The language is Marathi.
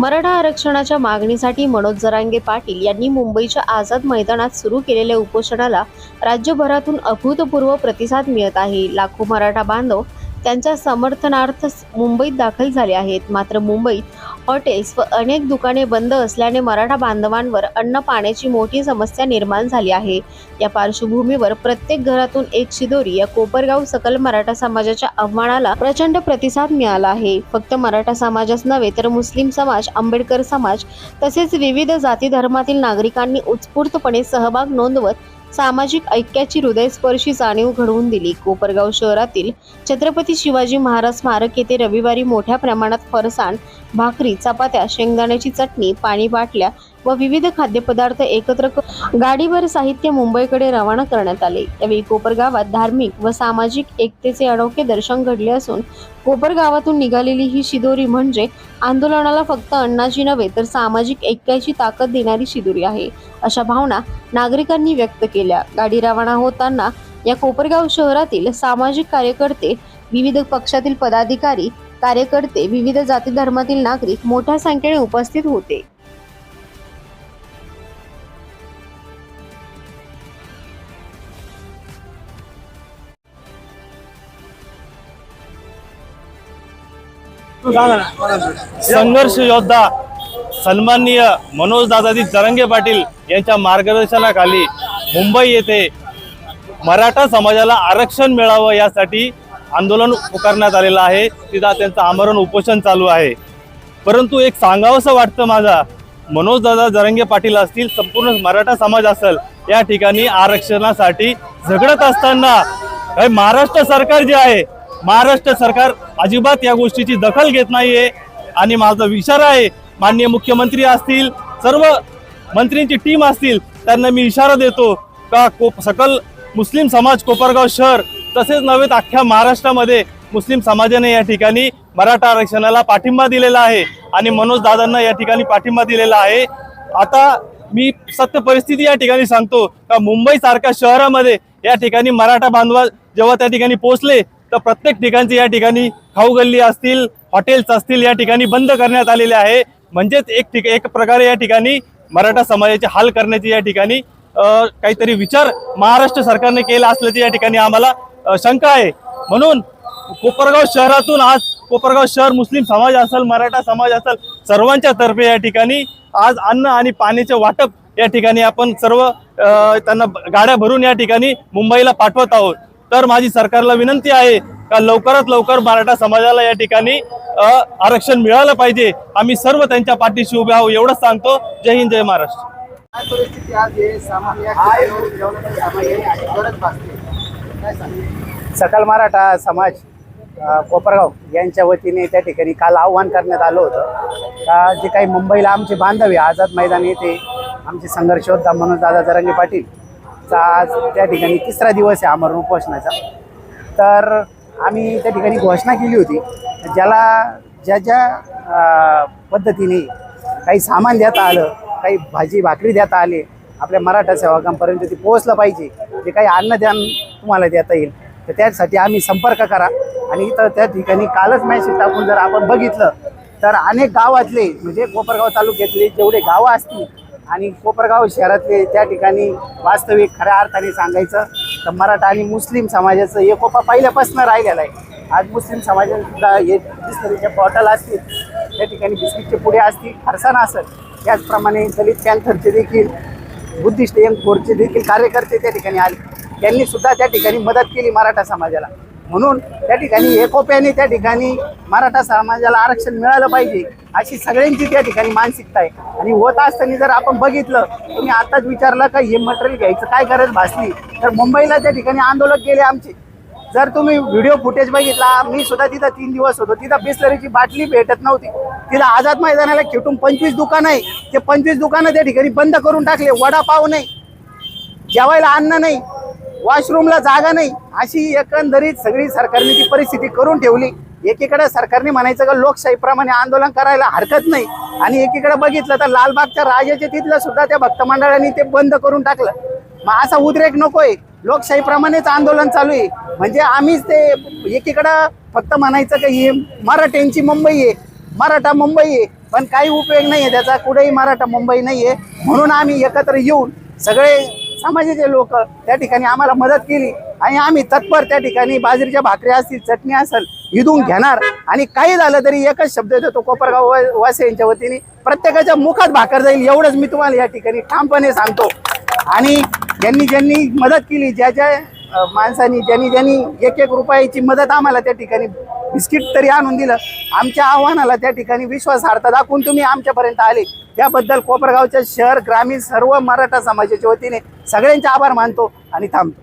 मराठा आरक्षणाच्या मागणीसाठी मनोज जरांगे पाटील यांनी मुंबईच्या आझाद मैदानात सुरू केलेल्या उपोषणाला राज्यभरातून अभूतपूर्व प्रतिसाद मिळत आहे. लाखो मराठा बांधव त्यांच्या समर्थनार्थ मुंबईत दाखल झाले आहेत. मात्र मुंबईत हॉटेल्स व अनेक दुकाने बंद असल्याने मराठा बांधवांवर अन्न पाण्याची मोठी समस्या निर्माण झाली आहे. या पार्श्वभूमीवर प्रत्येक घरातून एक शिदोरी या कोपरगाव सकल मराठा समाजाच्या आव्हानाला प्रचंड प्रतिसाद मिळाला आहे. फक्त मराठा समाजच नव्हे तर मुस्लिम समाज आंबेडकर समाज तसेच विविध जाती धर्मातील नागरिकांनी उत्स्फूर्तपणे सहभाग नोंदवत सामाजिक ऐक्याची हृदयस्पर्शी जाणीव घडवून दिली. कोपरगाव शहरातील छत्रपती शिवाजी महाराज स्मारक येथे रविवारी मोठ्या प्रमाणात फरसाण भाकरी चपात्या शेंगदाण्याची चटणी पाणी बाटल्या व विविध खाद्यपदार्थ एकत्र गाडीवर गाडीभर साहित्य मुंबईकडे रवाना करण्यात आले. यावेळी कोपरगावात धार्मिक व सामाजिक एकतेचे अनोखे दर्शन घडले असून कोपरगावातून निघालेली ही शिदोरी म्हणजे आंदोलनाला फक्त अण्णाची नव्हे तर सामाजिक ऐक्याची ताकद देणारी शिदोरी आहे अशा भावना नागरिकांनी व्यक्त केल्या. गाडी रवाना होताना या कोपरगाव शहरातील सामाजिक कार्यकर्ते विविध पक्षातील पदाधिकारी कार्यकर्ते विविध जाती धर्मातील नागरिक मोठ्या संख्येने उपस्थित होते. संघर्ष योद्धा सन्माननीय मनोज दादाजी जरंगे पाटील यांच्या मार्गदर्शनाखाली मुंबई येथे मराठा समाजाला आरक्षण मिळावं यासाठी आंदोलन पुकारण्यात आलेलं आहे. तिथं त्यांचं आमरण उपोषण चालू आहे. परंतु एक सांगावंसं वाटतं माझा मनोज दादा जरंगे पाटील असतील संपूर्ण मराठा समाज असेल या ठिकाणी आरक्षणासाठी झगडत असताना हे महाराष्ट्र सरकार जे आहे महाराष्ट्र सरकार अजिबात या गोष्टीची दखल घेत नाहीये. आणि माझा इशारा आहे माननीय मुख्यमंत्री असतील सर्व मंत्र्यांची टीम असतील त्यांना मी इशारा देतो का कोप सकल मुस्लिम समाज कोपरगाव शहर तसेच नव्हे तर अख्ख्या महाराष्ट्रामध्ये मुस्लिम समाजाने या ठिकाणी मराठा आरक्षणाला पाठिंबा दिलेला आहे आणि मनोज दादांना या ठिकाणी पाठिंबा दिलेला आहे. आता मी सत्य परिस्थिती या ठिकाणी सांगतो का मुंबई सारख्या शहरामध्ये या ठिकाणी मराठा बांधवा जेव्हा त्या ठिकाणी पोहोचले तर प्रत्येक ठिकाणचे या ठिकाणी खाऊ गल्ली असतील हॉटेल्स असतील या ठिकाणी बंद करण्यात आलेले आहे. म्हणजेच एक ठिक एक प्रकारे या ठिकाणी मराठा समाजाचे हाल करण्याची या ठिकाणी काहीतरी विचार महाराष्ट्र सरकारने केला असल्याची या ठिकाणी आम्हाला शंका आहे. म्हणून कोपरगाव शहरातून आज कोपरगाव शहर मुस्लिम समाज असेल मराठा समाज असेल सर्वांच्या तर्फे या ठिकाणी आज अन्न आणि पाण्याचे वाटप या ठिकाणी आपण सर्व त्यांना गाड्या भरून या ठिकाणी मुंबईला पाठवत आहोत. तर माझी सरकारला विनंती आहे का लवकरात लवकर मराठा समाजाला या ठिकाणी आरक्षण मिळालं पाहिजे. आम्ही सर्व त्यांच्या पाठीशी उभे आहोत. एवढंच सांगतो. जय हिंद जय महाराष्ट्र. काय परिस्थिती आज आहे? सामान्य ठिकाणी जेवणाची सामग्री आणि गरज भासते. काय सांगू? सकल मराठा समाज कोपरगाव यांच्या वतीने त्या ठिकाणी काल आव्हान करण्यात आलं होतं. का जे काही मुंबईला आमचे बांधव आहे आझाद मैदान येथे आमचे संघर्ष योद्धा मनोज दादा जरंगे पाटील आजचा आज त्या ठिकाणी तिसरा दिवस आहे आमरण उपोषणाचा तर आम्ही त्या ठिकाणी घोषणा केली होती. ज्याला ज्या ज्या पद्धतीने काही सामान देता आलं काही भाजी भाकरी देता आले आपल्या मराठा सेवकांपर्यंत ते पोहोचलं पाहिजे जे काही अन्नदान तुम्हाला देता येईल तर त्यासाठी आम्ही संपर्क करा. आणि इथं त्या ठिकाणी कालच मॅसेज टाकून जर आपण बघितलं तर अनेक गावातले म्हणजे कोपरगाव तालुक्यातले जेवढे गावं असतील आणि कोपरगाव शहरातले त्या ठिकाणी वास्तविक खऱ्या अर्थाने सांगायचं तर मराठा आणि मुस्लिम समाजाचं एकोपा पहिल्यापासून राहिलेला आहे. आज मुस्लिम समाजात एक हे बॉटल असतील त्या ठिकाणी बिस्किटचे पुढे असतील फरसाण असेल त्याचप्रमाणे दलित पॅन्थरचे देखील बुद्धिस्ट एम फोरचे देखील कार्यकर्ते त्या ठिकाणी आले. त्यांनी सुद्धा त्या ठिकाणी मदत केली मराठा समाजाला. म्हणून त्या ठिकाणी एकोप्याने त्या ठिकाणी मराठा समाजाला आरक्षण मिळालं पाहिजे अशी सगळ्यांची त्या ठिकाणी मानसिकता आहे. आणि होत असताना जर आपण बघितलं तुम्ही आताच विचारलं का हे मटेरियल घ्यायचं काय गरज भासली? तर मुंबईला त्या ठिकाणी आंदोलन केले आमचे. जर तुम्ही व्हिडिओ फुटेज बघितला मी सुद्धा तिथं तीन दिवस होतो. तिथं बिस्लरीची बाटली भेटत नव्हती. तिला आझाद मैदानाला खेटून पंचवीस दुकानं आहे. ते पंचवीस दुकानं त्या ठिकाणी बंद करून टाकले. वडापाव नाही. जेवायला अन्न नाही. वॉशरूमला जागा नाही. अशी एकंदरीत सगळी सरकारने ती परिस्थिती करून ठेवली. एकीकडे सरकारने म्हणायचं का लोकशाहीप्रमाणे आंदोलन करायला हरकत नाही. आणि एकीकडे बघितलं तर लालबागच्या राजाचे तिथलं सुद्धा त्या भक्त मंडळांनी ते बंद करून टाकलं. मग असा उद्रेक नकोय. लोकशाहीप्रमाणेच आंदोलन चालू आहे. म्हणजे आम्हीच ते एकीकडं फक्त म्हणायचं का ही मराठ्यांची मुंबई आहे. मराठा मुंबई आहे. पण काही उपयोग नाही आहे त्याचा. कुठेही मराठा मुंबई नाही आहे. म्हणून आम्ही एकत्र येऊन सगळे समाजाचे लोक त्या ठिकाणी आम्हाला मदत केली आणि आम्ही तत्पर त्या ठिकाणी बाजरीच्या भाकरी असतील चटणी असेल इथून घेणार. आणि काही झालं तरी एकच शब्द देतो कोपरगाव वासे यांच्या वतीने प्रत्येकाच्या मुखात भाकर जाईल एवढंच मी तुम्हाला या ठिकाणी ठामपणे सांगतो. आणि ज्यांनी ज्यांनी मदत केली ज्या ज्या माणसांनी ज्यांनी ज्यांनी एक एक रुपयाची मदत आम्हाला त्या ठिकाणी बिस्किट तरी आणून दिलं आमच्या आव्हानाला त्या ठिकाणी विश्वासार्हता दाखवून तुम्ही आमच्यापर्यंत आले. त्याबद्दल कोपरगावच्या शहर ग्रामीण सर्व मराठा समाजाच्या वतीने सगळ्यांचे आभार मानतो आणि थांबतो.